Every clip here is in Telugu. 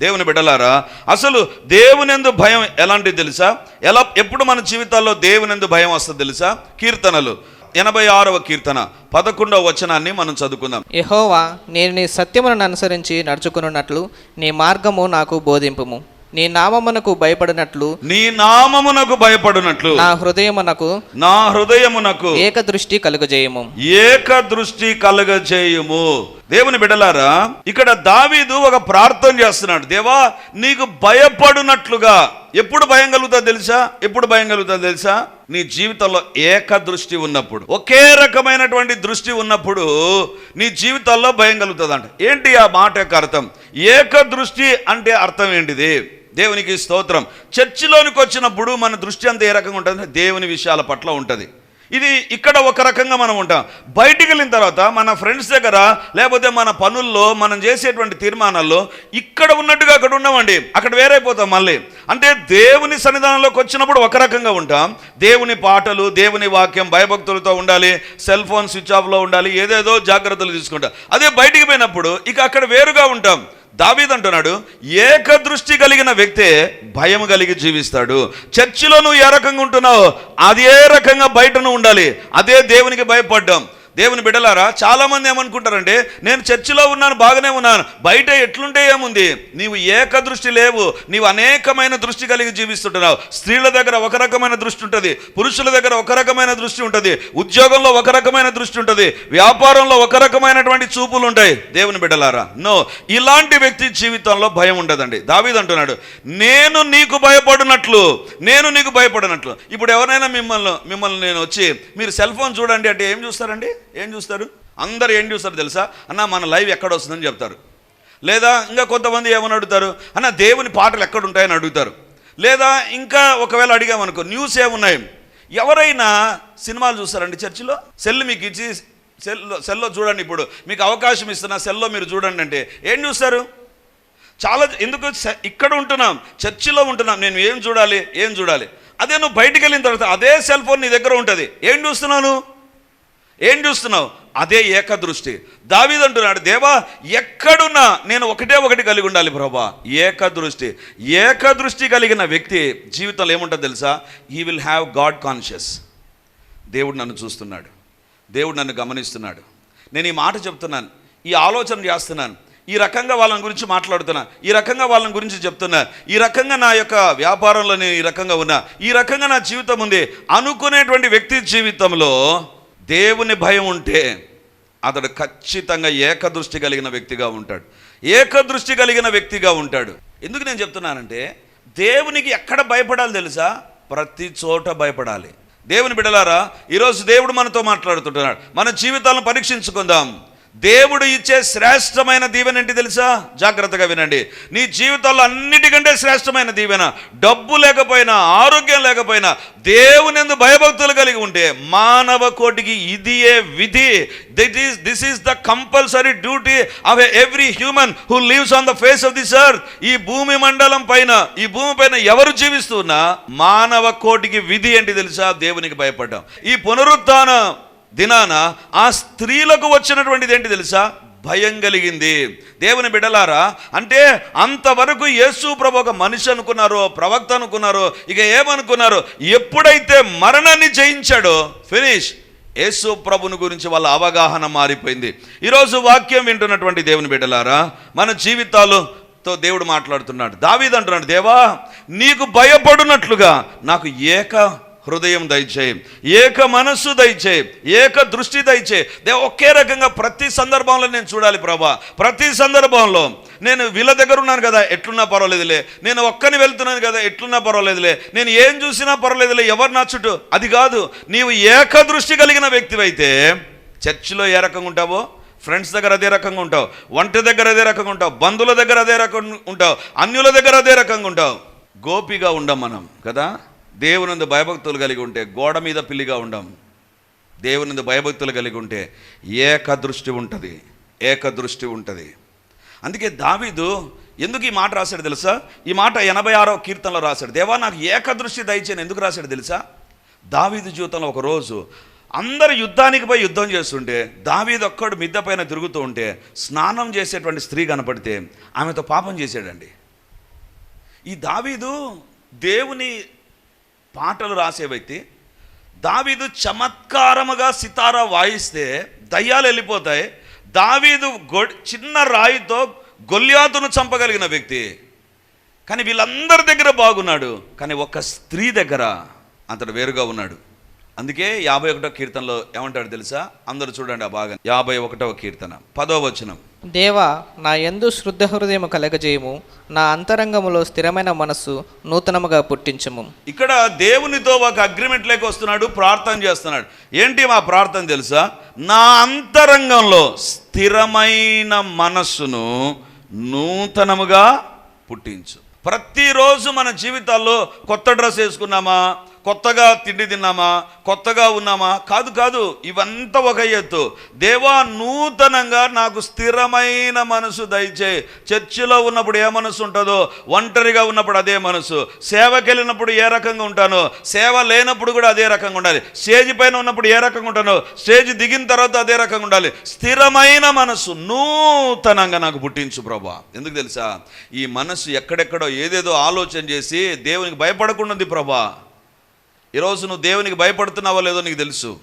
దేవుని బిడ్డలారా అసలు దేవునిందు భయం ఎలాంటిది తెలుసా? ఎలా ఎప్పుడు మన జీవితాల్లో దేవునిందు భయం వస్తుంది తెలుసా? కీర్తనలు. ఎనభై ఆరవ కీర్తన పదకొండవ వచనాన్ని మనం చదువుకుందాం. యెహోవా నేను నీ సత్యములను అనుసరించి నడుచుకున్నట్లు నీ మార్గము నాకు బోధింపుము. నీ నామమునకు భయపడినట్లు నీ నామమునకు భయపడినట్లు నా హృదయమునకు నా హృదయమునకు ఏక దృష్టి కలుగజేయము. ఏక దృష్టి కలగజేయుము. దేవుని బిడలారా ఇక్కడ దావీదు ఒక ప్రార్థన చేస్తున్నాడు. దేవా నీకు భయపడునట్లుగా. ఎప్పుడు భయం కలుగుతా తెలుసా? ఎప్పుడు భయం కలుగుతా తెలుసా? నీ జీవితంలో ఏక దృష్టి ఉన్నప్పుడు ఒకే రకమైనటువంటి దృష్టి ఉన్నప్పుడు నీ జీవితాల్లో భయం కలుగుతుంది అంట ఏంటి ఆ మాట యొక్క అర్థం? ఏక దృష్టి అంటే అర్థం ఏంటిది? దేవునికి స్తోత్రం. చర్చిలోనికి వచ్చినప్పుడు మన దృష్టి అంతా ఏ రకంగా ఉంటుంది దేవుని విషయాల పట్ల ఉంటుంది. ఇది ఇక్కడ ఒక రకంగా మనం ఉంటాం. బయటికి వెళ్ళిన తర్వాత మన ఫ్రెండ్స్ దగ్గర లేకపోతే మన పనుల్లో మనం చేసేటువంటి తీర్మానాల్లో ఇక్కడ ఉన్నట్టుగా అక్కడ ఉండమండి అక్కడ వేరైపోతాం మళ్ళీ. అంటే దేవుని సన్నిధానంలోకి వచ్చినప్పుడు ఒక రకంగా ఉంటాం. దేవుని పాటలు దేవుని వాక్యం భయభక్తులతో ఉండాలి సెల్ ఫోన్ స్విచ్ ఆఫ్లో ఉండాలి ఏదేదో జాగ్రత్తలు తీసుకుంటాం. అదే బయటికి పోయినప్పుడు ఇక అక్కడ వేరుగా ఉంటాం. దావీద్ అంటున్నాడు ఏక దృష్టి కలిగిన వ్యక్తే భయం కలిగి జీవిస్తాడు. చర్చిలో నువ్వు ఏ రకంగా ఉంటున్నావు అదే రకంగా బయటను ఉండాలి. అదే దేవునికి భయపడ్డాం. దేవుని బిడ్డలారా చాలామంది ఏమనుకుంటారండి ఏమనుకుంటారంటే నేను చర్చిలో ఉన్నాను బాగానే ఉన్నాను. బయట ఎట్లుంటే ఏముంది? నీవు ఏక దృష్టి లేవు. నీవు అనేకమైన దృష్టి కలిగి జీవిస్తుంటున్నావు. స్త్రీల దగ్గర ఒక రకమైన దృష్టి ఉంటుంది. పురుషుల దగ్గర ఒక రకమైన దృష్టి ఉంటుంది. ఉద్యోగంలో ఒక రకమైన దృష్టి ఉంటుంది. వ్యాపారంలో ఒక రకమైనటువంటి చూపులు ఉంటాయి. దేవుని బిడ్డలారా నో ఇలాంటి వ్యక్తి జీవితంలో భయం ఉండదండి. దావీద్ అంటున్నాడు నేను నీకు భయపడినట్లు నేను నీకు భయపడినట్లు. ఇప్పుడు ఎవరైనా మిమ్మల్ని మిమ్మల్ని నేను వచ్చి మీరు సెల్ ఫోన్ చూడండి అంటే ఏం చూస్తారండి? ఏం చూస్తారు? అందరు ఏం చూస్తారు తెలుసా? అన్న మన లైవ్ ఎక్కడ వస్తుందని చెప్తారు. లేదా ఇంకా కొంతమంది ఏమని అడుగుతారు? అన్న దేవుని పాటలు ఎక్కడ ఉంటాయని అడుగుతారు. లేదా ఇంకా ఒకవేళ అడిగామనుకో న్యూస్ ఏమున్నాయి? ఎవరైనా సినిమాలు చూస్తారండి చర్చిలో? సెల్ మీకు ఇచ్చి సెల్లో సెల్లో చూడండి ఇప్పుడు. మీకు అవకాశం ఇస్తున్నా సెల్లో మీరు చూడండి అంటే ఏం చూస్తారు? చాలా ఎందుకు ఇక్కడ ఉంటున్నాం చర్చిలో ఉంటున్నాం నేను ఏం చూడాలి ఏం చూడాలి? అదే నువ్వు బయటికి వెళ్ళిన తర్వాత అదే సెల్ ఫోన్ నీ దగ్గర ఉంటుంది. ఏం చూస్తున్నావు నువ్వు? ఏం చూస్తున్నావు? అదే ఏకదృష్టి. దావిదంటున్నాడు దేవా ఎక్కడున్నా నేను ఒకటే ఒకటి కలిగి ఉండాలి ప్రభా. ఏకదృష్టి. ఏకదృష్టి కలిగిన వ్యక్తి జీవితంలో ఏముంటుందో తెలుసా? ఈ విల్ హ్యావ్ గాడ్ కాన్షియస్ దేవుడు నన్ను చూస్తున్నాడు. దేవుడు నన్ను గమనిస్తున్నాడు. నేను ఈ మాట చెప్తున్నాను ఈ ఆలోచన చేస్తున్నాను ఈ రకంగా వాళ్ళని గురించి మాట్లాడుతున్నా ఈ రకంగా వాళ్ళని గురించి చెప్తున్నా ఈ రకంగా నా యొక్క వ్యాపారంలో నేను ఈ రకంగా ఉన్నా ఈ రకంగా నా జీవితం ఉంది అనుకునేటువంటి వ్యక్తి జీవితంలో దేవుని భయం ఉంటే అతడు ఖచ్చితంగా ఏకదృష్టి కలిగిన వ్యక్తిగా ఉంటాడు. ఏకదృష్టి కలిగిన వ్యక్తిగా ఉంటాడు. ఎందుకు నేను చెప్తున్నానంటే దేవునికి ఎక్కడ భయపడాలి తెలుసా? ప్రతి చోట భయపడాలి. దేవుని బిడలారా ఈరోజు దేవుడు మనతో మాట్లాడుతుంటున్నాడు. మన జీవితాలను పరీక్షించుకుందాం. దేవుడు ఇచ్చే శ్రేష్టమైన దీవెన ఏంటి తెలుసా? జాగ్రత్తగా వినండి. నీ జీవితంలో అన్నిటికంటే శ్రేష్టమైన దీవెన డబ్బు లేకపోయినా ఆరోగ్యం లేకపోయినా దేవుని భయభక్తులు కలిగి ఉంటే మానవ కోటికి ఇదియే విధి. That is this is the compulsory duty of every human who lives on the face of the earth ఈ భూమి మండలం పైన ఈ భూమి పైన ఎవరు జీవిస్తున్నా మానవ కోటికి విధి ఏంటి తెలుసా? దేవునికి భయపడ్డాం. ఈ పునరుత్థానం దినాన ఆ స్త్రీలకు వచ్చినటువంటిది ఏంటి తెలుసా? భయం కలిగింది. దేవుని బిడలారా అంటే అంతవరకు యేసు ప్రభు ఒక మనిషి అనుకున్నారో ప్రవక్త అనుకున్నారు ఇక ఏమనుకున్నారు ఎప్పుడైతే మరణాన్ని జయించాడో ఫినిష్. యేసు ప్రభుని గురించి వాళ్ళ అవగాహన మారిపోయింది. ఈరోజు వాక్యం వింటున్నటువంటి దేవుని బిడ్డలారా మన జీవితాలతో దేవుడు మాట్లాడుతున్నాడు. దావీదంటున్నాడు దేవా నీకు భయపడునట్లుగా నాకు ఏక హృదయం దయచేయి ఏక మనస్సు దయచేయి ఏక దృష్టి దయచేయి దే ఒకే రకంగా ప్రతి సందర్భంలో నేను చూడాలి ప్రభా. ప్రతి సందర్భంలో నేను వీళ్ళ దగ్గర ఉన్నాను కదా ఎట్లున్నా పర్వాలేదులే. నేను ఒక్కని వెళ్తున్నాను కదా ఎట్లున్నా పర్వాలేదులే. నేను ఏం చూసినా పర్వాలేదులే ఎవరు నా చుట్టూ? అది కాదు నీవు ఏక దృష్టి కలిగిన వ్యక్తివైతే చర్చిలో ఏ రకంగా ఉంటావో ఫ్రెండ్స్ దగ్గర అదే రకంగా ఉంటావు వంట దగ్గర అదే రకంగా ఉంటావు బంధువుల దగ్గర అదే రకంగా ఉంటావు అన్యుల దగ్గర అదే రకంగా ఉంటావు. గోపిగా ఉండం మనం కదా? దేవునందు భయభక్తులు కలిగి ఉంటే గోడ మీద పిల్లిగా ఉండం. దేవునందు భయభక్తులు కలిగి ఉంటే ఏక దృష్టి ఉంటుంది. ఏక దృష్టి ఉంటుంది. అందుకే దావీదు ఎందుకు ఈ మాట రాశాడు తెలుసా? ఈ మాట ఎనభై ఆరో కీర్తనలో రాశాడు. దేవా నాకు ఏక దృష్టి దయచేయని ఎందుకు రాశాడు తెలుసా? దావీదు జీవితంలో ఒక రోజు అందరు యుద్ధానికి పోయి యుద్ధం చేస్తుంటే దావీదు ఒక్కడు మిద్ద పైన తిరుగుతూ ఉంటే స్నానం చేసేటువంటి స్త్రీ కనపడితే ఆమెతో పాపం చేశాడండి. ఈ దావీదు దేవుని పాటలు రాసే వ్యక్తి దావీదు చమత్కారముగా సితారా వాయిస్తే దయ్యాలు వెళ్ళిపోతాయి. దావీదు గొ చిన్న రాయితో గొల్యాతును చంపగలిగిన వ్యక్తి. కానీ వీళ్ళందరి దగ్గర బాగున్నాడు. కానీ ఒక స్త్రీ దగ్గర అతడు వేరుగా ఉన్నాడు. అందుకే యాభై ఒకటో కీర్తనలో ఏమంటాడు తెలుసా? అందరూ చూడండి ఆ భాగం. యాభై ఒకటవ కీర్తన పదో వచనం. దేవా నా ఎందు శుద్ధ హృదయము కలగజేయము. నా అంతరంగములో స్థిరమైన మనస్సు నూతనముగా పుట్టించము. ఇక్కడ దేవునితో ఒక అగ్రిమెంట్ లేక వస్తున్నాడు ప్రార్థన చేస్తున్నాడు. ఏంటి మా ప్రార్థన తెలుసా? నా అంతరంగంలో స్థిరమైన మనస్సును నూతనముగా పుట్టించు. ప్రతిరోజు మన జీవితాల్లో కొత్త డ్రెస్ వేసుకున్నామా? కొత్తగా తిండి తిన్నామా? కొత్తగా ఉన్నామా? కాదు కాదు. ఇవంతా ఒక ఎత్తు. దేవా నూతనంగా నాకు స్థిరమైన మనసు దయచే చర్చిలో ఉన్నప్పుడు ఏ మనసు ఉంటుందో ఒంటరిగా ఉన్నప్పుడు అదే మనసు. సేవకి వెళ్ళినప్పుడు ఏ రకంగా ఉంటానో సేవ లేనప్పుడు కూడా అదే రకంగా ఉండాలి. స్టేజ్ పైన ఉన్నప్పుడు ఏ రకంగా ఉంటానో స్టేజ్ దిగిన తర్వాత అదే రకంగా ఉండాలి. స్థిరమైన మనసు నూతనంగా నాకు పుట్టించు ప్రభా. ఎందుకు తెలుసా? ఈ మనసు ఎక్కడెక్కడో ఏదేదో ఆలోచన చేసి దేవునికి భయపడకుండా ఉంది ప్రభా. ఈరోజు నువ్వు దేవునికి భయపడుతున్నావో లేదో నీకు తెలుసు.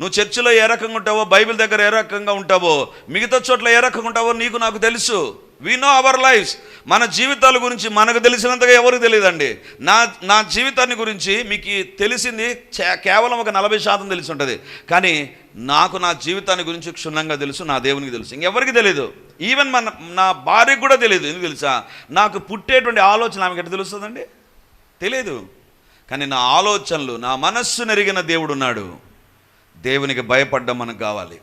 నువ్వు చర్చిలో ఏ రకంగా ఉంటావో బైబిల్ దగ్గర ఏ రకంగా ఉంటావో మిగతా చోట్ల ఏ రకంగా ఉంటావో నీకు నాకు తెలుసు. వి నో అవర్ లైఫ్స్ మన జీవితాల గురించి మనకు తెలిసినంతగా ఎవరికి తెలియదండి. నా నా జీవితాన్ని గురించి మీకు తెలిసింది చే- కేవలం ఒక నలభై శాతం తెలిసి ఉంటుంది. కానీ నాకు నా జీవితాన్ని గురించి క్షుణ్ణంగా తెలుసు నా దేవునికి తెలుసు. ఇంకెవరికి తెలియదు ఈవెన్ మన నా భార్యకు కూడా తెలియదు ఎందుకు తెలుసా? నాకు పుట్టేటువంటి ఆలోచన ఆమెకి ఎట్లా తెలుస్తుందండి? తెలియదు కానీ నా ఆలోచనలు నా మనస్సు నెరిగిన దేవుడు ఉన్నాడు. దేవునికి భయపడ్డం మనకు కావాలి.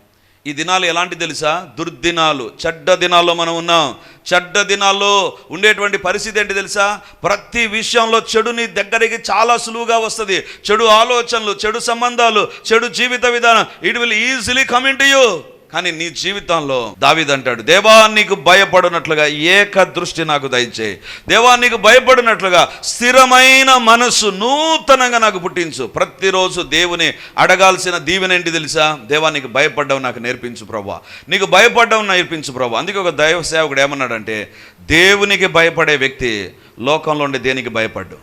ఈ దినాలు ఎలాంటి తెలుసా? దుర్దినాలు చెడ్డ దినాల్లో మనం ఉన్నాం. చెడ్డ దినాల్లో ఉండేటువంటి పరిస్థితి ఏంటి తెలుసా? ప్రతి విషయంలో చెడుని దగ్గరికి చాలా సులువుగా వస్తుంది. చెడు ఆలోచనలు చెడు సంబంధాలు చెడు జీవిత విధానం it will easily coming to you కానీ నీ జీవితంలో దావిదంటాడు దేవా నీకు భయపడినట్లుగా ఏక దృష్టి నాకు దయచేయి దేవా నీకు భయపడినట్లుగా స్థిరమైన మనసు నూతనంగా నాకు పుట్టించు. ప్రతిరోజు దేవుని అడగాల్సిన దీవెన ఏంటి తెలుసా? దేవా నీకు నాకు నేర్పించు ప్రభా. నీకు భయపడ్డావు నేర్పించు ప్రభా. అందుకే ఒక దైవ సేవకుడు ఏమన్నాడంటే దేవునికి భయపడే వ్యక్తి లోకంలో ఉండే దేనికి భయపడ్డు?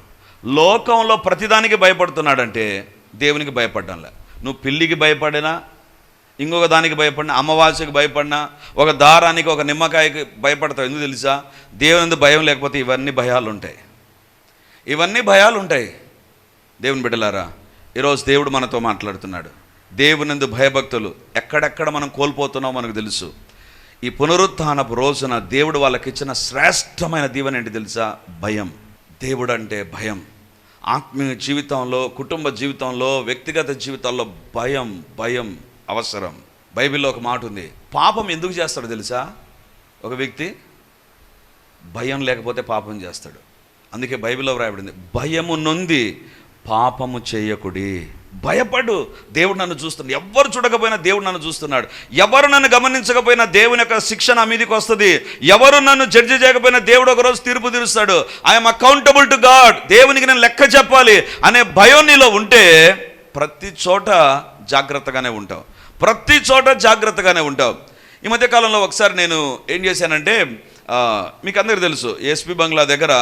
లోకంలో ప్రతిదానికి భయపడుతున్నాడంటే దేవునికి భయపడ్డంలే. నువ్వు పిల్లికి భయపడినా ఇంకొక దానికి భయపడినా అమావాస్యకు భయపడినా ఒక దారానికి ఒక నిమ్మకాయకి భయపడతావు ఎందుకు తెలుసా? దేవుని భయం లేకపోతే ఇవన్నీ భయాలు ఉంటాయి. ఇవన్నీ భయాలు ఉంటాయి. దేవుని బిడ్డలారా ఈరోజు దేవుడు మనతో మాట్లాడుతున్నాడు. దేవునందు భయభక్తులు ఎక్కడెక్కడ మనం కోల్పోతున్నామో మనకు తెలుసు. ఈ పునరుత్థానపు రోజున దేవుడు వాళ్ళకి ఇచ్చిన శ్రేష్టమైన దీవెన ఏంటి తెలుసా? భయం. దేవుడు అంటే భయం. ఆత్మీయ జీవితంలో కుటుంబ జీవితంలో వ్యక్తిగత జీవితాల్లో భయం భయం. అవసరం. బైబిల్లో ఒక మాట ఉంది. పాపం ఎందుకు చేస్తాడు తెలుసా? ఒక వ్యక్తి భయం లేకపోతే పాపం చేస్తాడు. అందుకే బైబిల్లో వ్రాయబడింది భయము నొంది పాపము చేయకుడి. భయపడు దేవుడు నన్ను చూస్తున్నాడు. ఎవరు చూడకపోయినా దేవుడు నన్ను చూస్తున్నాడు. ఎవరు నన్ను గమనించకపోయినా దేవుని యొక్క శిక్ష నా మీదకి వస్తుంది. ఎవరు నన్ను జడ్జి చేయకపోయినా దేవుడు ఒకరోజు తీర్పు తీరుస్తాడు. ఐఎమ్ అకౌంటబుల్ టు గాడ్ దేవునికి నేను లెక్క చెప్పాలి అనే భయం నీలో ఉంటే ప్రతి చోట జాగ్రత్తగానే ఉంటావు. ప్రతి చోట జాగ్రత్తగానే ఉంటావు. ఈ మధ్యకాలంలో ఒకసారి నేను ఏం చేశానంటే మీకు అందరికీ తెలుసు ఎస్పి బంగ్లా దగ్గర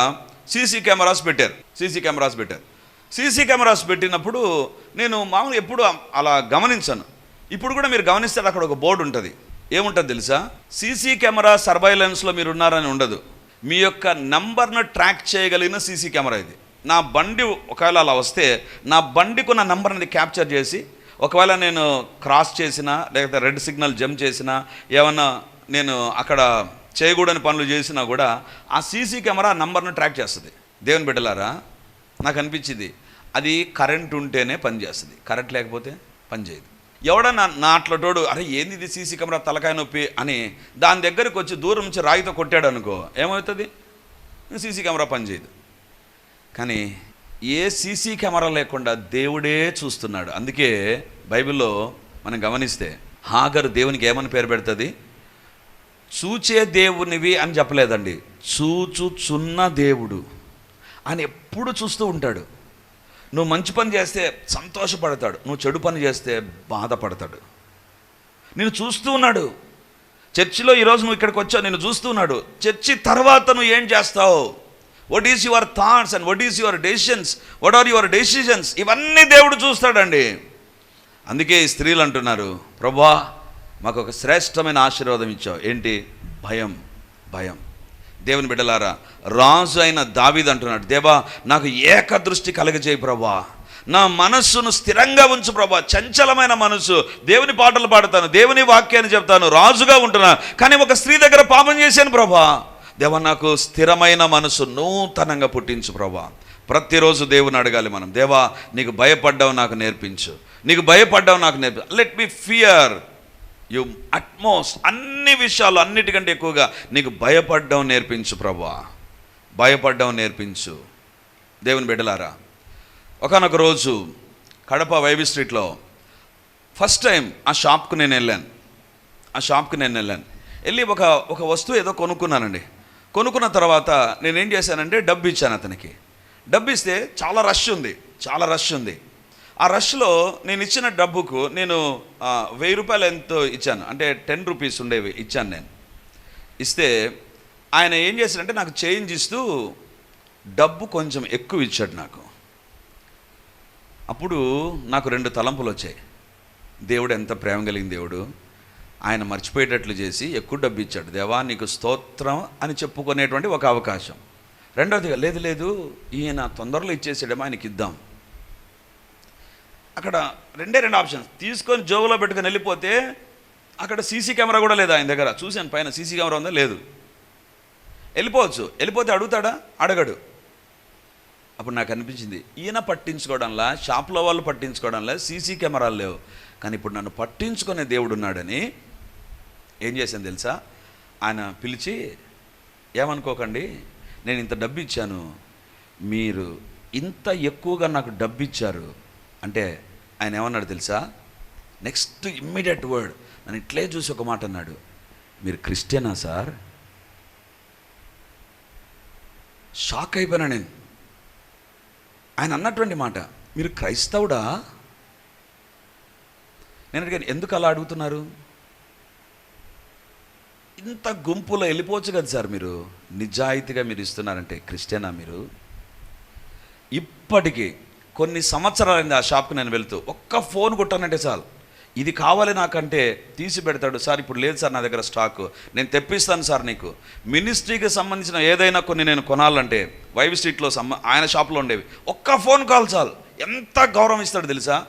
సీసీ కెమెరాస్ పెట్టారు. సీసీ కెమెరాస్ పెట్టారు. సీసీ కెమెరాస్ పెట్టినప్పుడు నేను మామూలుగా ఎప్పుడు అలా గమనించాను. ఇప్పుడు కూడా మీరు గమనిస్తే అక్కడ ఒక బోర్డు ఉంటుంది. ఏముంటుంది తెలుసా? సీసీ కెమెరా సర్వైలెన్స్లో మీరు ఉన్నారని ఉండదు. మీ యొక్క నంబర్ను ట్రాక్ చేయగలిగిన సీసీ కెమెరా ఇది. నా బండి ఒకవేళ అలా వస్తే నా బండికి ఉన్న నంబర్ని క్యాప్చర్ చేసి ఒకవేళ నేను క్రాస్ చేసినా లేకపోతే రెడ్ సిగ్నల్ జంప్ చేసినా ఏమన్నా నేను అక్కడ చేయకూడని పనులు చేసినా కూడా ఆ సీసీ కెమెరా నంబర్ను ట్రాక్ చేస్తుంది. దేవుని బిడ్డలారా నాకు అనిపించింది అది కరెంట్ ఉంటేనే పనిచేస్తుంది కరెంట్ లేకపోతే పనిచేయదు ఎవడన్నా నా అట్లటోడు అరే ఏంది ఇది సీసీ కెమెరా తలకాయ నొప్పి అని దాని దగ్గరికి వచ్చి దూరం నుంచి రాయితో కొట్టాడు అనుకో ఏమవుతుంది? సీసీ కెమెరా పనిచేయదు కానీ ఏ సీసీ కెమెరా లేకుండా దేవుడే చూస్తున్నాడు. అందుకే బైబిల్లో మనం గమనిస్తే హాగరు దేవునికి ఏమని పేరు పెడుతుంది? చూచే దేవునివి అని చెప్పలేదండి. చూచుచున్న దేవుడు అని ఎప్పుడు చూస్తూ ఉంటాడు. నువ్వు మంచి పని చేస్తే సంతోషపడతాడు. నువ్వు చెడు పని చేస్తే బాధపడతాడు. నేను చూస్తూ ఉన్నాడు. చర్చిలో ఈరోజు నువ్వు ఇక్కడికి వచ్చావు నేను చూస్తూ ఉన్నాడు. చర్చి తర్వాత నువ్వు ఏం చేస్తావు? What is your thoughts and what is your decisions what are your decisions ఇవన్నీ దేవుడు చూస్తాడండి. అందుకే ఈ స్త్రీలు అంటున్నారు ప్రభా మాకు ఒక శ్రేష్టమైన ఆశీర్వాదం ఇచ్చావు. ఏంటి? భయం భయం. దేవుని బిడ్డలారా రాజు అయిన దావీద్ అంటున్నాడు దేవా నాకు ఏకదృష్టి కలగజేయి ప్రభా. నా మనస్సును స్థిరంగా ఉంచు ప్రభా. చంచలమైన మనస్సు. దేవుని పాటలు పాడతాను దేవుని వాక్యాన్ని చెప్తాను రాజుగా ఉంటున్నా. కానీ ఒక స్త్రీ దగ్గర పాపం చేశాను ప్రభా. దేవా నాకు స్థిరమైన మనసు నూతనంగా పుట్టించు ప్రభా. ప్రతిరోజు దేవుని అడగాలి మనం. దేవా నీకు భయపడ్డావు నాకు నేర్పించు. నీకు భయపడ్డావు నాకు నేర్పి let me fear you utmost అన్ని విషయాలు అన్నిటికంటే ఎక్కువగా నీకు భయపడ్డం నేర్పించు ప్రభా. భయపడ్డం నేర్పించు. దేవుని బిడ్డలారా ఒకనొక రోజు కడప వైవి స్ట్రీట్లో ఫస్ట్ టైం ఆ షాప్కు నేను వెళ్ళాను. ఆ షాప్కి నేను వెళ్ళాను. వెళ్ళి ఒక ఒక వస్తువు ఏదో కొనుక్కున్నానండి. కొనుక్కున్న తర్వాత నేనేం చేశానంటే డబ్బు ఇచ్చాను అతనికి. డబ్బు ఇస్తే చాలా రష్ ఉంది చాలా రష్ ఉంది. ఆ రష్లో నేను ఇచ్చిన డబ్బుకు నేను వెయ్యి రూపాయలు ఎంతో ఇచ్చాను అంటే టెన్ రూపీస్ ఉండేవి ఇచ్చాను నేను. ఇస్తే ఆయన ఏం చేశాడంటే నాకు చేంజ్ ఇస్తూ డబ్బు కొంచెం ఎక్కువ ఇచ్చాడు నాకు. అప్పుడు నాకు రెండు తలంపులు వచ్చాయి. దేవుడు ఎంత ప్రేమ కలిగిన దేవుడు. ఆయన మర్చిపోయేటట్లు చేసి ఎక్కువ డబ్బు ఇచ్చాడు. దేవా నీకు స్తోత్రం అని చెప్పుకునేటువంటి ఒక అవకాశం. రెండవదిగా లేదు లేదు ఈయన తొందరలో ఇచ్చేసాడేమో ఆయనకి ఇద్దాం. అక్కడ రెండే రెండు ఆప్షన్స్. తీసుకొని జోబులో పెట్టుకొని వెళ్ళిపోతే అక్కడ సీసీ కెమెరా కూడా లేదు ఆయన దగ్గర. చూశాను పైన సీసీ కెమెరా ఉందా లేదు. వెళ్ళిపోవచ్చు. వెళ్ళిపోతే అడుగుతాడా? అడగడు. అప్పుడు నాకు అనిపించింది ఈయన పట్టించుకోవడంలా షాప్లో వాళ్ళు పట్టించుకోవడంలా సీసీ కెమెరాలు లేవు. కానీ ఇప్పుడు నన్ను పట్టించుకునే దేవుడు ఉన్నాడని ఏం చేశాను తెలుసా? ఆయన పిలిచి ఏమనుకోకండి నేను ఇంత డబ్బు ఇచ్చాను మీరు ఇంత ఎక్కువగా నాకు డబ్బు ఇచ్చారు అంటే ఆయన ఏమన్నాడు తెలుసా? Next immediate word. నన్ను ఇట్లే చూసి ఒక మాట అన్నాడు. మీరు క్రిస్టియనా సార్? షాక్ అయిపోయినా నేను. ఆయన అన్నటువంటి మాట మీరు క్రైస్తవుడా? నేను అడిగాను ఎందుకు అలా అడుగుతున్నారు? ఇంత గుంపులో వెళ్ళిపోవచ్చు కదా సార్ మీరు. నిజాయితీగా మీరు ఇస్తున్నారంటే క్రిస్టియనా మీరు? ఇప్పటికీ కొన్ని సంవత్సరాలైంది ఆ షాప్కి నేను వెళ్తూ. ఒక్క ఫోన్ కొట్టానంటే చాలు. ఇది కావాలి నాకంటే తీసి పెడతాడు. సార్ ఇప్పుడు లేదు సార్ నా దగ్గర స్టాక్. నేను తెప్పిస్తాను సార్ నీకు. మినిస్ట్రీకి సంబంధించిన ఏదైనా కొన్ని నేను కొనాలంటే వైవ్ స్ట్రీట్లో సంబ ఆయన షాప్లో ఉండేవి. ఒక్క ఫోన్ కాల్ చాలు. ఎంత గౌరవం ఇస్తాడు తెలుసా?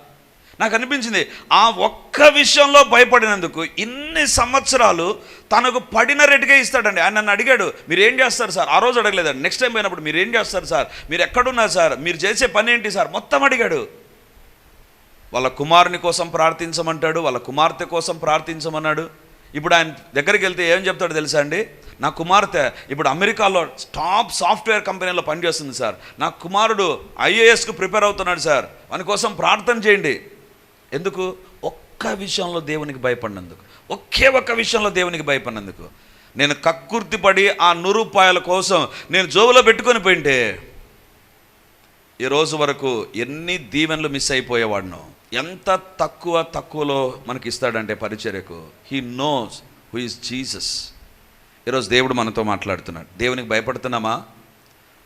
నాకు అనిపించింది ఆ ఒక్క విషయంలో భయపడినందుకు ఇన్ని సంవత్సరాలు తనకు పడిన రేటుకే ఇస్తాడండి. ఆయన నన్ను అడిగాడు మీరు ఏం చేస్తారు సార్? ఆ రోజు అడగలేదండి. నెక్స్ట్ టైం పోయినప్పుడు మీరు ఏం చేస్తారు సార్? మీరు ఎక్కడున్నారు సార్? మీరు చేసే పని ఏంటి సార్? మొత్తం అడిగాడు. వాళ్ళ కుమారుని కోసం ప్రార్థించమంటాడు వాళ్ళ కుమార్తె కోసం ప్రార్థించమన్నాడు. ఇప్పుడు ఆయన దగ్గరికి వెళ్తే ఏం చెప్తాడు తెలుసా అండి? నా కుమార్తె ఇప్పుడు అమెరికాలో టాప్ సాఫ్ట్వేర్ కంపెనీలో పనిచేస్తుంది సార్. నా కుమారుడు ఐఏఎస్కు ప్రిపేర్ అవుతున్నాడు సార్. వాని కోసం ప్రార్థన చేయండి. ఎందుకు? ఒక్క విషయంలో దేవునికి భయపడినందుకు. ఒకే ఒక్క విషయంలో దేవునికి భయపడినందుకు. నేను కక్కుర్తిపడి ఆ నూరు రూపాయల కోసం నేను జోబులో పెట్టుకొని పోయింటే ఈ రోజు వరకు ఎన్ని దీవెనలు మిస్ అయిపోయేవాడును ఎంత తక్కువ తక్కువలో మనకి ఇస్తాడంటే పరిచర్యకు he knows who is Jesus ఈరోజు దేవుడు మనతో మాట్లాడుతున్నాడు. దేవునికి భయపడుతున్నామా?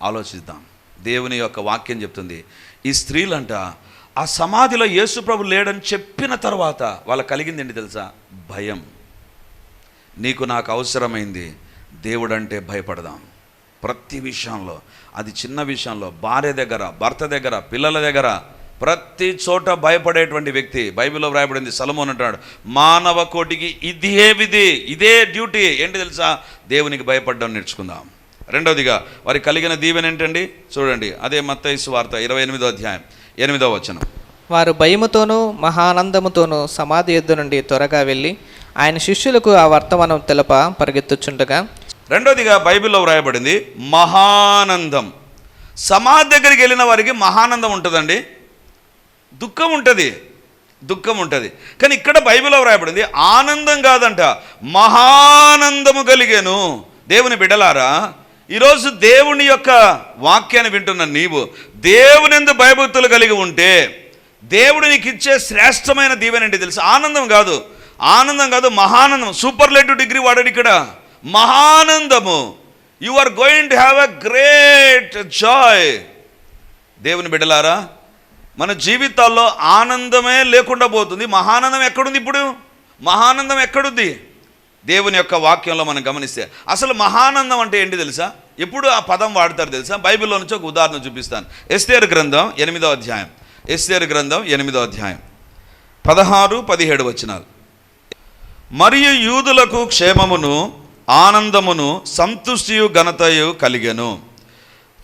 ఆలోచిద్దాం. దేవుని యొక్క వాక్యం చెప్తుంది. ఈ స్త్రీలంట ఆ సమాధిలో యేసుప్రభు లేడని చెప్పిన తర్వాత వాళ్ళకి కలిగింది ఏంటి తెలుసా? భయం. నీకు నాకు అవసరమైంది దేవుడంటే భయపడదాం. ప్రతి విషయంలో అది చిన్న విషయంలో భార్య దగ్గర భర్త దగ్గర పిల్లల దగ్గర ప్రతి చోట భయపడేటువంటి వ్యక్తి బైబిల్లో వ్రాయబడింది సలమోన్ అంటాడు మానవ కోటికి ఇదే విధి ఇదే డ్యూటీ. ఏంటి తెలుసా? దేవునికి భయపడడం నేర్చుకుందాం. రెండవదిగా వారికి కలిగిన దీవెన ఏంటండి? చూడండి అదే మత్తైసు వార్త ఇరవై ఎనిమిదో అధ్యాయం. ఎనిమిదో వచనం. వారు భయముతోనూ మహానందముతోనూ సమాధి యుద్ధ నుండి త్వరగా వెళ్ళి ఆయన శిష్యులకు ఆ వర్తమానం తెలప పరిగెత్తుచుండగా రెండోదిగా బైబిల్లో వ్రాయబడింది మహానందం. సమాధి దగ్గరికి వెళ్ళిన వారికి మహానందం ఉంటుందండి. దుఃఖం ఉంటుంది. దుఃఖం ఉంటుంది. కానీ ఇక్కడ బైబిల్లో వ్రాయబడింది ఆనందం కాదంట మహానందము కలిగేను. దేవుని బిడలారా ఈరోజు దేవుని యొక్క వాక్యాన్ని వింటున్న నీవు దేవుని ఎందు భయభక్తులు కలిగి ఉంటే దేవుడు నీకు ఇచ్చే శ్రేష్టమైన దీవెన ఏంటి తెలుసు? ఆనందం కాదు. ఆనందం కాదు మహానందం. సూపర్లేటివ్ డిగ్రీ వాడాడు ఇక్కడ. మహానందము. You are going to have a great joy దేవుని బిడ్డలారా మన జీవితాల్లో ఆనందమే లేకుండా పోతుంది. మహానందం ఎక్కడుంది ఇప్పుడు? మహానందం ఎక్కడుంది? దేవుని యొక్క వాక్యంలో మనం గమనిస్తే అసలు మహానందం అంటే ఏంటి తెలుసా? ఎప్పుడు ఆ పదం వాడతారు తెలుసా? బైబిల్లో నుంచి ఒక ఉదాహరణ చూపిస్తాను. ఎస్తేరు గ్రంథం ఎనిమిదో అధ్యాయం. ఎస్తేరు గ్రంథం ఎనిమిదో అధ్యాయం. పదహారు పదిహేడు వచనాలు. మరియు యూదులకు క్షేమమును ఆనందమును సంతుష్టియు ఘనతయు కలిగెను.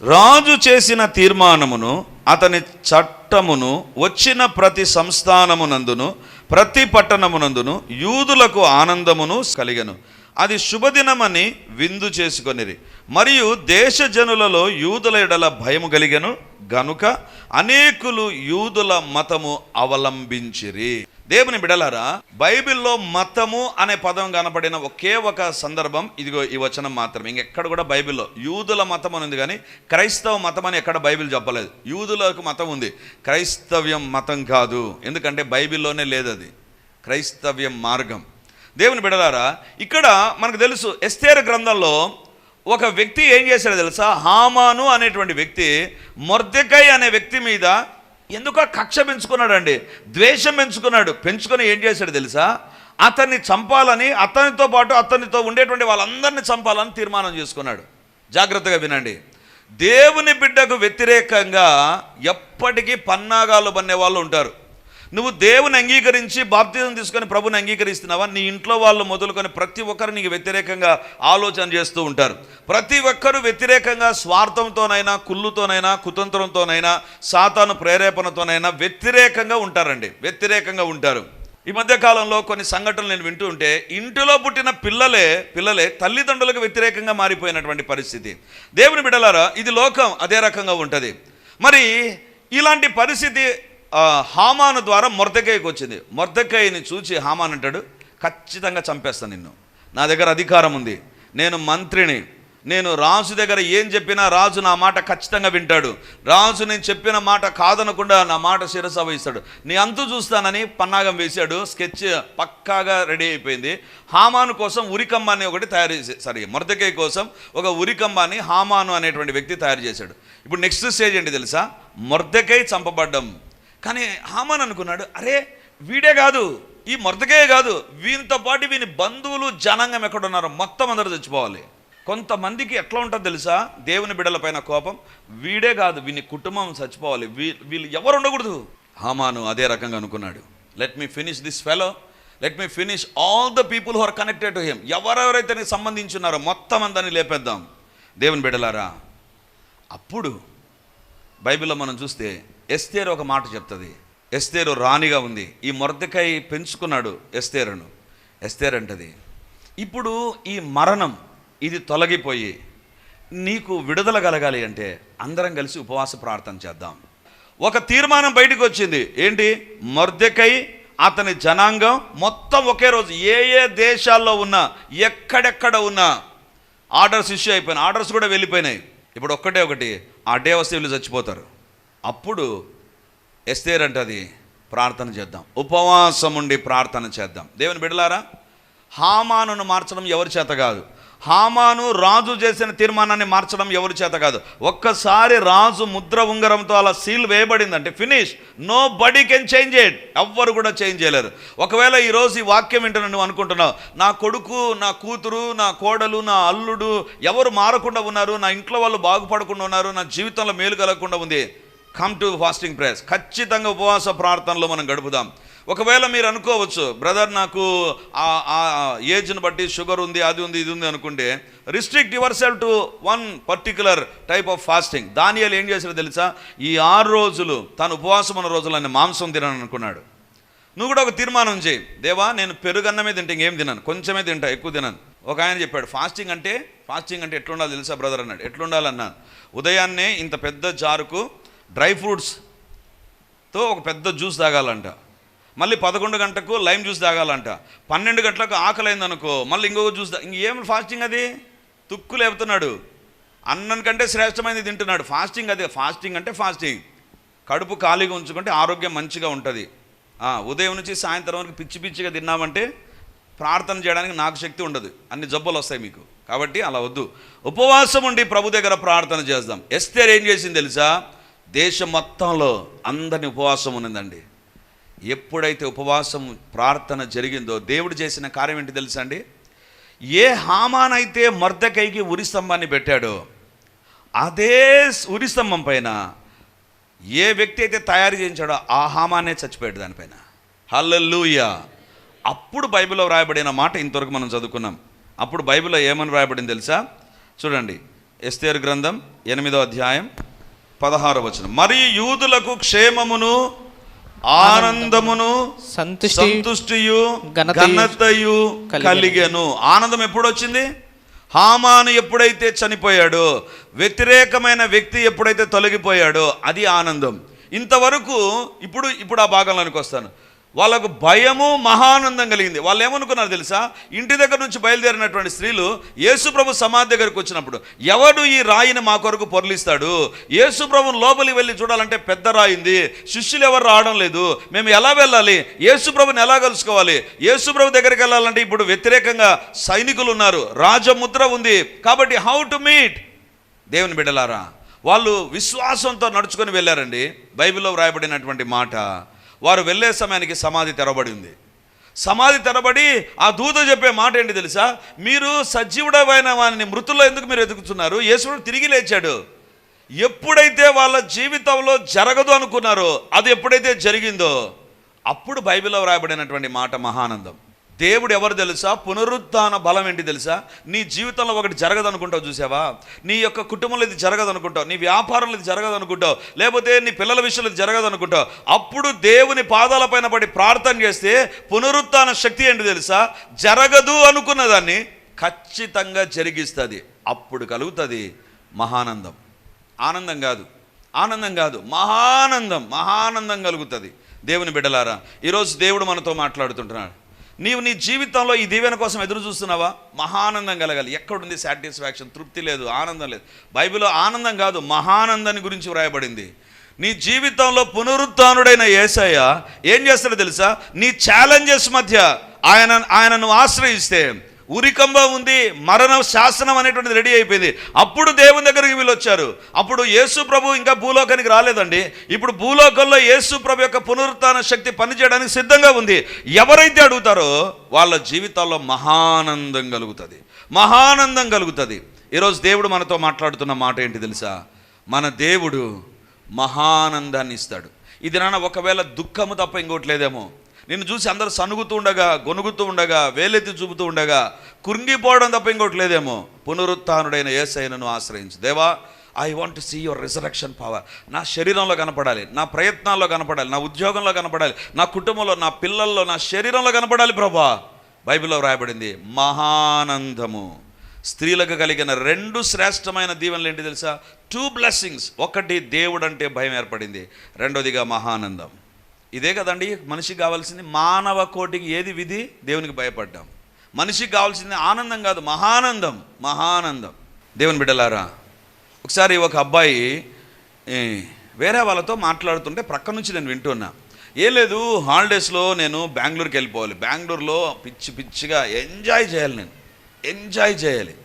రాజు చేసిన తీర్మానమును అతని చట్టమును వచ్చిన ప్రతి సంస్థానమునందును ప్రతి పట్టణమునందును యూదులకు ఆనందమును కలిగను. అది శుభదినమని విందు చేసుకొనిరి. మరియు దేశజనులలో యూదుల ఎడల భయము కలిగను. గనుక అనేకులు యూదుల మతము అవలంబించిరి. దేవుని బిడలారా బైబిల్లో మతము అనే పదం కనపడిన ఒకే ఒక సందర్భం ఇదిగో ఈ వచనం మాత్రమే. ఇంకెక్కడ కూడా బైబిల్లో యూదుల మతం అని ఉంది కానీ క్రైస్తవ మతం అని ఎక్కడ బైబిల్ చెప్పలేదు. యూదులకు మతం ఉంది. క్రైస్తవ్యం మతం కాదు. ఎందుకంటే బైబిల్లోనే లేదు అది. క్రైస్తవ్యం మార్గం. దేవుని బిడలారా ఇక్కడ మనకు తెలుసు ఎస్తేర గ్రంథంలో ఒక వ్యక్తి ఏం చేశాడో తెలుసా? హామాను అనేటువంటి వ్యక్తి మొర్దెకై అనే వ్యక్తి మీద ఎందుకో కక్ష పెంచుకున్నాడండి? ద్వేషం పెంచుకున్నాడు. పెంచుకొని ఏం చేశాడు తెలుసా? అతన్ని చంపాలని అతనితో పాటు అతనితో ఉండేటువంటి వాళ్ళందరినీ చంపాలని తీర్మానం చేసుకున్నాడు. జాగ్రత్తగా వినండి. దేవుని బిడ్డకు వ్యతిరేకంగా ఎప్పటికీ పన్నాగాలు పన్నే వాళ్ళు ఉంటారు. నువ్వు దేవుని అంగీకరించి బాప్తిజం తీసుకొని ప్రభుని అంగీకరిస్తున్నావా? నీ ఇంట్లో వాళ్ళు మొదలుకొని ప్రతి ఒక్కరు నీకు వ్యతిరేకంగా ఆలోచన చేస్తూ ఉంటారు. ప్రతి ఒక్కరు వ్యతిరేకంగా స్వార్థంతోనైనా కుళ్ళుతోనైనా కుతంత్రంతోనైనా సాతాను ప్రేరేపణతోనైనా వ్యతిరేకంగా ఉంటారండి. వ్యతిరేకంగా ఉంటారు. ఈ మధ్య కాలంలో కొన్ని సంఘటనలు నేను వింటూ ఉంటే ఇంటిలో పుట్టిన పిల్లలే పిల్లలే తల్లిదండ్రులకు వ్యతిరేకంగా మారిపోయినటువంటి పరిస్థితి. దేవుని బిడలారా ఇది లోకం అదే రకంగా ఉంటుంది. మరి ఇలాంటి పరిస్థితి హామాను ద్వారా మొర్దకాయకి వచ్చింది. మొర్దకాయని చూచి హామాన్ అంటాడు ఖచ్చితంగా చంపేస్తాను నిన్ను. నా దగ్గర అధికారం ఉంది. నేను మంత్రిని. నేను రాజు దగ్గర ఏం చెప్పినా రాజు నా మాట ఖచ్చితంగా వింటాడు. రాజు నేను చెప్పిన మాట కాదనకుండా నా మాట శిరస వహిస్తాడు. నీ అంతు చూస్తానని పన్నాగం వేశాడు. స్కెచ్ పక్కాగా రెడీ అయిపోయింది. హామాను కోసం ఉరికమ్మాని ఒకటి తయారు చేసే సారీ మొరదకై కోసం ఒక ఉరికమ్మాని హామాను అనేటువంటి వ్యక్తి తయారు చేశాడు. ఇప్పుడు నెక్స్ట్ స్టేజ్ ఏంటి తెలుసా? మొర్దకై చంపబడ్డం. కానీ హామాన్ అనుకున్నాడు అరే వీడే కాదు ఈ మొరదకే కాదు వీనితో పాటు వీని బంధువులు జనాంగం ఎక్కడున్నారో మొత్తం అందరూ చచ్చిపోవాలి. కొంతమందికి ఎట్లా ఉంటుందో తెలుసా? దేవుని బిడ్డల పైన కోపం. వీడే కాదు వీని కుటుంబం చచ్చిపోవాలి. వీ వీళ్ళు ఎవరు ఉండకూడదు? హామాను అదే రకంగా అనుకున్నాడు. Let me finish this fellow let me finish all the people who are connected to him ఎవరెవరైతే నీకు సంబంధించి ఉన్నారో మొత్తం అందరిని లేపేద్దాం. దేవుని బిడ్డలారా అప్పుడు బైబిల్లో మనం చూస్తే ఎస్తేరు ఒక మాట చెప్తుంది. ఎస్తేరు రాణిగా ఉంది. ఈ మొరదకాయ పెంచుకున్నాడు ఎస్తేరును. ఎస్తేరు అంటది ఇప్పుడు ఈ మరణం ఇది తొలగిపోయి నీకు విడుదల కలగాలి అంటే అందరం కలిసి ఉపవాస ప్రార్థన చేద్దాం. ఒక తీర్మానం బయటకు వచ్చింది. ఏంటి? మొర్దెకై అతని జనాంగం మొత్తం ఒకే రోజు ఏ ఏ దేశాల్లో ఉన్నా ఎక్కడెక్కడ ఉన్నా ఆర్డర్స్ ఇష్యూ అయిపోయినాయి. ఆర్డర్స్ కూడా వెళ్ళిపోయినాయి. ఇప్పుడు ఒక్కటే ఒకటి ఆ డే వస్తే వీళ్ళు చచ్చిపోతారు. అప్పుడు ఎస్తేర్ అంటది ప్రార్థన చేద్దాం. ఉపవాసం ఉండి ప్రార్థన చేద్దాం. దేవుని బిడలారా హామానును మార్చడం ఎవరి చేత కాదు. హామాను రాజు చేసిన తీర్మానాన్ని మార్చడం ఎవరి చేత కాదు. ఒక్కసారి రాజు ముద్ర ఉంగరంతో అలా seal వేయబడిందంటే finish. Nobody can change it ఎవ్వరు కూడా చేంజ్ చేయలేరు. ఒకవేళ ఈరోజు ఈ వాక్యం వింటున్నా నువ్వు అనుకుంటున్నావు నా కొడుకు నా కూతురు నా కోడలు నా అల్లుడు ఎవరు మారకుండా ఉన్నారు నా ఇంట్లో వాళ్ళు బాగుపడకుండా ఉన్నారు నా జీవితంలో మేలు కలగకుండా ఉంది. కమ్ టు ఫాస్టింగ్ ప్రేయర్స్ ఖచ్చితంగా ఉపవాస ప్రార్థనలో మనం గడుపుదాం. ఒకవేళ మీరు అనుకోవచ్చు బ్రదర్ నాకు ఆ ఏజ్ని బట్టి షుగర్ ఉంది అది ఉంది ఇది ఉంది అనుకుంటే restrict your to one particular type of fasting దానియాలు ఏం చేశారో తెలుసా? ఈ ఆరు రోజులు తాను ఉపవాసం ఉన్న రోజులు ఆయన మాంసం తినను అనుకున్నాడు. నువ్వు కూడా ఒక తీర్మానం చేయి. దేవా నేను పెరుగన్నమే తింటే ఇంకేం తినను. కొంచెమే తింటా ఎక్కువ తినను. ఒక ఆయన చెప్పాడు ఫాస్టింగ్ అంటే ఫాస్టింగ్ అంటే ఎట్లుండాలి తెలుసా బ్రదర్ అన్నాడు. ఎట్లుండాలన్నాను? ఉదయాన్నే ఇంత పెద్ద జారుకు డ్రై ఫ్రూట్స్తో ఒక పెద్ద జ్యూస్ తాగాలంట. మళ్ళీ పదకొండు గంటకు లైమ్ జ్యూస్ తాగాలంట. పన్నెండు గంటలకు ఆకలి మళ్ళీ ఇంకొక జ్యూస్ ఇంకేం ఫాస్టింగ్ అది? తుక్కు లేపుతున్నాడు. అన్నం కంటే శ్రేష్టమైనది తింటున్నాడు. ఫాస్టింగ్ అదే ఫాస్టింగ్ అంటే ఫాస్టింగ్. కడుపు ఖాళీగా ఉంచుకుంటే ఆరోగ్యం మంచిగా ఉంటుంది. ఉదయం నుంచి సాయంత్రం వరకు పిచ్చి పిచ్చిగా తిన్నామంటే ప్రార్థన చేయడానికి నాకు శక్తి ఉండదు. అన్ని జబ్బులు వస్తాయి మీకు. కాబట్టి అలా వద్దు. ఉపవాసం ఉండి ప్రభు దగ్గర ప్రార్థన చేద్దాం. ఎస్తేర్ ఏం చేసింది తెలుసా? దేశం మొత్తంలో అందరిని ఉపవాసం ఉన్నదండి. ఎప్పుడైతే ఉపవాసం ప్రార్థన జరిగిందో దేవుడు చేసిన కార్యం ఏంటి తెలుసా అండి? ఏ హామానైతే మర్దకైకి ఉరి స్తంభాన్ని పెట్టాడో అదే ఉరి స్తంభం పైన ఏ వ్యక్తి అయితే తయారు చేయించాడో ఆ హామానే చచ్చిపోయాడు దానిపైన హల్లెలూయా! అప్పుడు బైబిల్లో వ్రాయబడిన మాట ఇంతవరకు మనం చదువుకున్నాం. అప్పుడు బైబిల్లో ఏమని వ్రాయబడింది తెలుసా? చూడండి. ఎస్తేరు గ్రంథం ఎనిమిదో అధ్యాయం పదహారో వచనం. మరియు యూదులకు క్షేమమును ఆనందమును సంతుష్టి సంతుష్టియు ఘనతయు. కలిగెను. ఆనందం ఎప్పుడు వచ్చింది? హామాను ఎప్పుడైతే చనిపోయాడో వ్యతిరేకమైన వ్యక్తి ఎప్పుడైతే తొలగిపోయాడో అది ఆనందం. ఇంతవరకు ఇప్పుడు ఇప్పుడు ఆ భాగంలోనికి వస్తాను. వాళ్ళకు భయము మహానందం కలిగింది. వాళ్ళు ఏమనుకున్నారు తెలుసా? ఇంటి దగ్గర నుంచి బయలుదేరినటువంటి స్త్రీలు యేసుప్రభు సమాధి దగ్గరకు వచ్చినప్పుడు ఎవడు ఈ రాయిని మా కొరకు పొరలిస్తాడు? యేసుప్రభుని లోపలికి వెళ్ళి చూడాలంటే పెద్ద రాయింది శిష్యులు ఎవరు రావడం లేదు. మేము ఎలా వెళ్ళాలి? యేసుప్రభుని ఎలా కలుసుకోవాలి? యేసుప్రభు దగ్గరికి వెళ్ళాలంటే ఇప్పుడు వ్యతిరేకంగా సైనికులు ఉన్నారు. రాజముద్ర ఉంది. కాబట్టి హౌ టు మీట్ దేవుని బిడ్డలారా వాళ్ళు విశ్వాసంతో నడుచుకొని వెళ్ళారండి. బైబిల్లో వ్రాయబడినటువంటి మాట వారు వెళ్ళే సమయానికి సమాధి తెరబడి ఉంది. సమాధి తెరబడి ఆ దూత చెప్పే మాట ఏంటి తెలుసా? మీరు సజీవుడమైన వారిని మృతుల్లో ఎందుకు మీరు ఎదుగుతున్నారు? యేసుడు తిరిగి లేచాడు. ఎప్పుడైతే వాళ్ళ జీవితంలో జరగదు అనుకున్నారో అది ఎప్పుడైతే జరిగిందో అప్పుడు బైబిల్లో వ్రాయబడినటువంటి మాట మహానందం. దేవుడు ఎవరు తెలుసా? పునరుత్థాన బలం ఏంటి తెలుసా? నీ జీవితంలో ఒకటి జరగదనుకుంటావు చూసావా? నీ యొక్క కుటుంబంలో ఇది జరగదనుకుంటావు. నీ వ్యాపారంలో ఇది జరగదనుకుంటావు. లేకపోతే నీ పిల్లల విషయంలో ఇది జరగదనుకుంటావు. అప్పుడు దేవుని పాదాలపైన పడి ప్రార్థన చేస్తే పునరుత్థాన శక్తి ఏంటి తెలుసా? జరగదు అనుకున్న దాన్ని ఖచ్చితంగా జరిగిస్తుంది. అప్పుడు కలుగుతుంది మహానందం. ఆనందం కాదు. ఆనందం కాదు. మహానందం. మహానందం కలుగుతుంది. దేవుని బిడ్డలారా ఈరోజు దేవుడు మనతో మాట్లాడుతుంటున్నాడు. నీవు నీ జీవితంలో ఈ దీవెన కోసం ఎదురు చూస్తున్నావా? మహానందం కలగాలి. ఎక్కడుంది సాటిస్ఫాక్షన్? తృప్తి లేదు ఆనందం లేదు. బైబిల్లో ఆనందం కాదు మహానందాన్ని గురించి వ్రాయబడింది. నీ జీవితంలో పునరుత్నుడైన ఏసయ్య ఏం చేస్తాడో తెలుసా? నీ ఛాలెంజెస్ మధ్య ఆయన ఆయనను ఆశ్రయిస్తే ఉరికంబ ఉంది మరణ శాసనం అనేటువంటిది రెడీ అయిపోయింది. అప్పుడు దేవుని దగ్గరికి వీళ్ళు వచ్చారు. అప్పుడు యేసు ప్రభు ఇంకా భూలోకానికి రాలేదండి. ఇప్పుడు భూలోకంలో యేసు ప్రభు యొక్క పునరుత్న శక్తి పనిచేయడానికి సిద్ధంగా ఉంది. ఎవరైతే అడుగుతారో వాళ్ళ జీవితాల్లో మహానందం కలుగుతుంది. మహానందం కలుగుతుంది. ఈరోజు దేవుడు మనతో మాట్లాడుతున్న మాట ఏంటి తెలుసా? మన దేవుడు మహానందాన్ని ఇస్తాడు. ఇది నాన్న ఒకవేళ దుఃఖము తప్ప ఇంకోటి లేదేమో. నిన్ను చూసి అందరూ సనుగుతూ ఉండగా గొనుగుతూ ఉండగా వేలెత్తి చూపుతూ ఉండగా కురింగిపోవడం తప్ప ఇంకోటి లేదేమో. పునరుత్నుడైన ఏసైనను ఆశ్రయించు. దేవా I want see your resurrection power నా శరీరంలో కనపడాలి నా ప్రయత్నాల్లో కనపడాలి నా ఉద్యోగంలో కనపడాలి నా కుటుంబంలో నా పిల్లల్లో నా శరీరంలో కనపడాలి ప్రభా. బైబిల్లో వ్రాయబడింది మహానందము. స్త్రీలకు కలిగిన రెండు శ్రేష్టమైన దీవెనలు ఏంటి తెలుసా? టూ బ్లెస్సింగ్స్ ఒకటి దేవుడు అంటే భయం ఏర్పడింది. రెండోదిగా మహానందం. ఇదే కదండి మనిషికి కావాల్సింది మానవ కోటికి ఏది విధి? దేవునికి భయపడ్డాం. మనిషికి కావాల్సింది ఆనందం కాదు మహానందం మహానందం. దేవుని బిడ్డలారా ఒకసారి ఒక అబ్బాయి వేరే వాళ్ళతో మాట్లాడుతుంటే ప్రక్క నుంచి నేను వింటున్నా. ఏం లేదు హాలిడేస్లో నేను బెంగళూరుకి వెళ్ళిపోవాలి. బెంగళూరులో పిచ్చి పిచ్చిగా ఎంజాయ్ చేయాలి నేను. ఎంజాయ్ చేయాలి.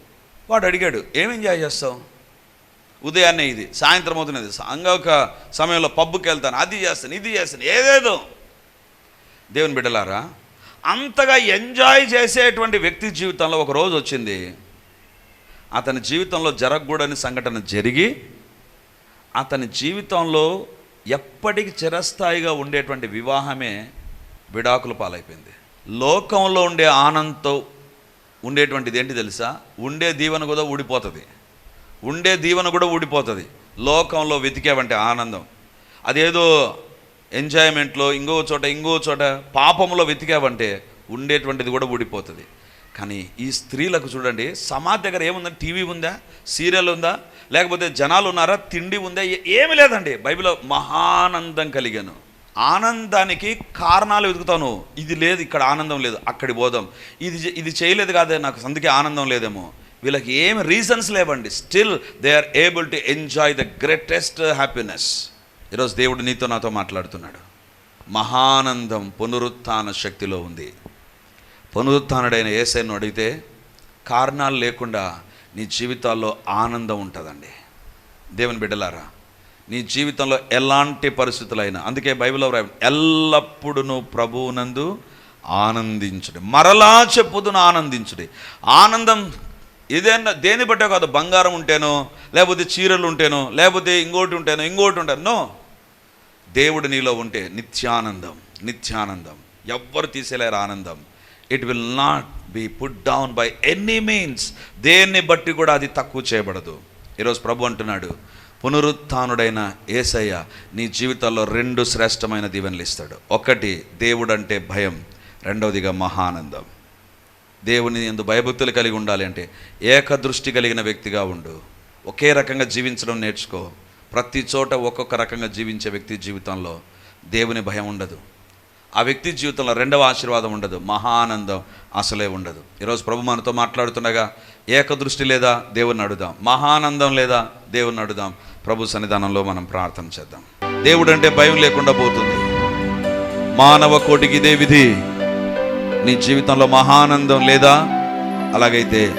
వాడు అడిగాడు ఏం ఎంజాయ్ చేస్తావు? ఉదయాన్నే ఇది సాయంత్రం అవుతున్నది. ఒక సమయంలో పబ్బుకి వెళ్తాను అది చేస్తాను ఇది చేస్తాను ఏదేదో. దేవుని బిడ్డలారా అంతగా ఎంజాయ్ చేసేటువంటి వ్యక్తి జీవితంలో ఒక రోజు వచ్చింది. అతని జీవితంలో జరగకూడని సంఘటన జరిగి అతని జీవితంలో ఎప్పటికి చిరస్థాయిగా ఉండేటువంటి వివాహమే విడాకుల పాలైపోయింది. లోకంలో ఉండే ఆనందంతో ఉండేటువంటిది ఏంటి తెలుసా? ఉండే దీవెన కూడా ఊడిపోతుంది. ఉండే దీవెన కూడా ఊడిపోతుంది. లోకంలో వెతికావంటే ఆనందం. అదేదో ఎంజాయ్మెంట్లో ఇంకో చోట ఇంకో చోట పాపంలో వెతికావంటే ఉండేటువంటిది కూడా ఊడిపోతుంది. కానీ ఈ స్త్రీలకు చూడండి సమాజ్ దగ్గర ఏముందా టీవీ ఉందా? సీరియల్ ఉందా? లేకపోతే జనాలు ఉన్నారా? తిండి ఉందా? ఏమి ఏమీ లేదండి. బైబిల్లో మహానందం కలిగాను. ఆనందానికి కారణాలు వెతుకుతాను. ఇది లేదు ఇక్కడ ఆనందం లేదు అక్కడి పోదాం. ఇది ఇది చేయలేదు కాదే నాకు అందుకే ఆనందం లేదేమో. వీళ్ళకి ఏమి రీజన్స్ లేవండి. Still they are able to enjoy the greatest happiness ఈరోజు దేవుడు నీతో నాతో మాట్లాడుతున్నాడు. మహానందం పునరుత్న శక్తిలో ఉంది. పునరుత్డైన ఏసైను అడిగితే కారణాలు లేకుండా నీ జీవితాల్లో ఆనందం ఉంటుందండి. దేవుని బిడ్డలారా నీ జీవితంలో ఎలాంటి పరిస్థితులైనా అందుకే బైబిల్లో వ్రాయ ఎల్లప్పుడూ ప్రభువునందు ఆనందించుడి. మరలా చెప్పుదును ఆనందించుడి. ఆనందం ఏదైనా దేని బట్టే కాదు బంగారం ఉంటేనో లేకపోతే చీరలు ఉంటేనో లేకపోతే ఇంకోటి ఉంటేనో ఇంకోటి ఉంటాను. నో. దేవుడు నీలో ఉంటే నిత్యానందం నిత్యానందం. ఎవ్వరు తీసేలేరు ఆనందం. It will not be put down by any means దేన్ని బట్టి కూడా అది తక్కువ చేయబడదు. ఈరోజు ప్రభు అంటున్నాడు పునరుత్నుడైన ఏసయ్య నీ జీవితంలో రెండు శ్రేష్టమైన దీవెనలు ఇస్తాడు. ఒకటి దేవుడు అంటే భయం. రెండవదిగా మహానందం. దేవుని ఎందు భయభక్తులు కలిగి ఉండాలి అంటే ఏకదృష్టి కలిగిన వ్యక్తిగా ఉండు. ఒకే రకంగా జీవించడం నేర్చుకో. ప్రతి చోట ఒక్కొక్క రకంగా జీవించే వ్యక్తి జీవితంలో దేవుని భయం ఉండదు. ఆ వ్యక్తి జీవితంలో రెండవ ఆశీర్వాదం ఉండదు. మహానందం అసలే ఉండదు. ఈరోజు ప్రభు మనతో మాట్లాడుతుండగా ఏకదృష్టి లేదా? దేవుని అడుదాం మహానందం లేదా? దేవుని అడుదాం ప్రభు సన్నిధానంలో మనం ప్రార్థన చేద్దాం. దేవుడు అంటే భయం లేకుండా పోతుంది. మానవ కోటికి ఇదే విధి. నీ జీవితంలో మహానందం లేదా? అలాగైతే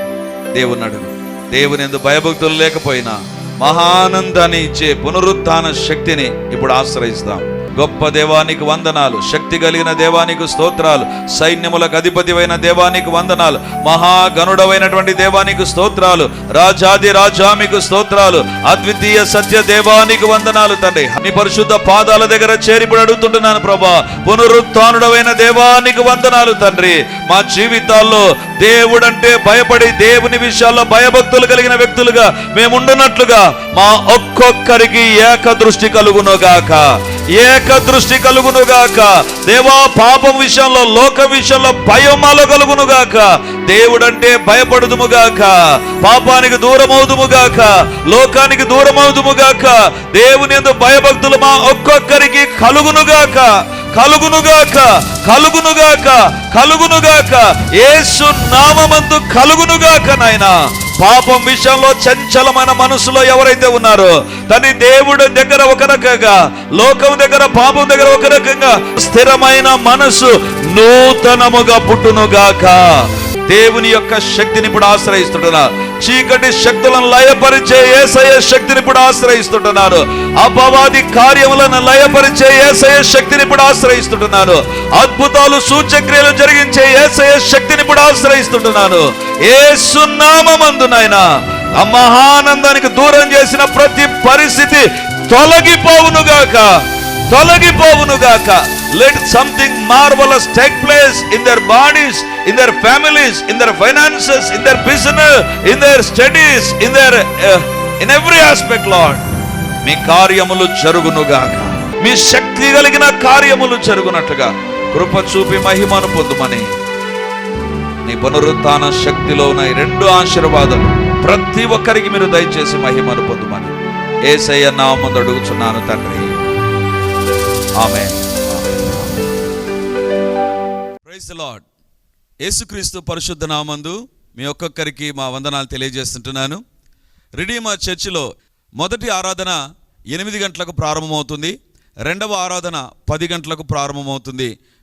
దేవుని అడుగు. దేవుని ఎందు భయభక్తులు లేకపోయినా మహానందాన్ని ఇచ్చే పునరుత్థాన శక్తిని ఇప్పుడు ఆశ్రయిస్తాం. గొప్ప దేవానికి వందనాలు శక్తి కలిగిన దేవానికి స్తోత్రాలు సైన్యములకు అధిపతివైన దేవానికి వందనాలు మహాగణుడమైనటువంటి దేవానికి స్తోత్రాలు రాజాది రాజామికు స్తోత్రాలు అద్వితీయ సత్య దేవానికి వందనాలు తండ్రి. నీ పరిశుద్ధ పాదాల దగ్గర చేరిపడి అడుగుతుంటున్నాను ప్రభా. పునరుత్నుడమైన దేవానికి వందనాలు తండ్రి. మా జీవితాల్లో దేవుడంటే భయపడి దేవుని విషయాల్లో భయభక్తులు కలిగిన వ్యక్తులుగా మేముండునట్లుగా మా ఒక్కొక్కరికి ఏక దృష్టి కలుగునుగాక. ఏక దృష్టి కలుగును గాక దేవా పాపం విషయంలో లోక విషయంలో భయమాల కలుగునుగాక. దేవుడంటే భయపడుదుము గాక పాపానికి దూరమవుదుముగాక. లోకానికి దూరమవుదుముగాక. దేవుని ఎందు భయభక్తులు మా ఒక్కొక్కరికి కలుగును కలుగునుగాక. కలుగునుగాక కలుగునుగాక కలుగునుగాక. యేసు నామమందు కలుగునుగాక నాయనా. పాపం విషయంలో చంచలమైన మనసులో ఎవరైతే ఉన్నారో తని దేవుడి దగ్గర ఒక రకంగా లోకం దగ్గర పాపం దగ్గర ఒక రకంగా స్థిరమైన మనసు నూతనముగా పుట్టునుగాక. దేవుని యొక్క శక్తిని ఇప్పుడు ఆశ్రయిస్తుంటున్నా చీకటి శక్తులను లయపరిచే ఏసయ శక్తిని ఇప్పుడు ఆశ్రయిస్తుంటున్నారు. అపవాది కార్యములను లయపరిచే ఏసయ శక్తిని ఇప్పుడు ఆశ్రయిస్తుంటున్నారు. అద్భుతాలు సూచక్రియలు జరిగించే ఏసయ శక్తిని ఇప్పుడు ఆశ్రయిస్తుంటున్నాను ఏసునామందు నాయన ఆ మహానందానికి దూరం చేసిన ప్రతి పరిస్థితి తొలగిపోవునుగాక తొలగిపోవునుగాక let something marvellous take place in their bodies in their families in their finances in their business in their studies in their in every aspect Lord మీ కార్యములు జరుగునుగాక మీ శక్తి కలిగిన కార్యములు జరుగునట్లుగా. కృప చూపి మహిమను పొందుమని. నీ పునరుత్థాన శక్తిలో ఉన్న ఈ రెండు ఆశీర్వాదాలు ప్రతి ఒక్కరికి మీరు దయచేసి మహిమను పొందుమని ఏసయ్య నామందు అడుగుచున్నాను తండ్రి. ఆమె ప్రైజ్ లార్డ్. యేసుక్రీస్తు పరిశుద్ధ నామందు మీ ఒక్కొక్కరికి మా వందనాలు తెలియజేస్తుంటున్నాను. రిడీమా చర్చిలో మొదటి ఆరాధన ఎనిమిది గంటలకు ప్రారంభమవుతుంది. రెండవ ఆరాధన పది గంటలకు ప్రారంభమవుతుంది.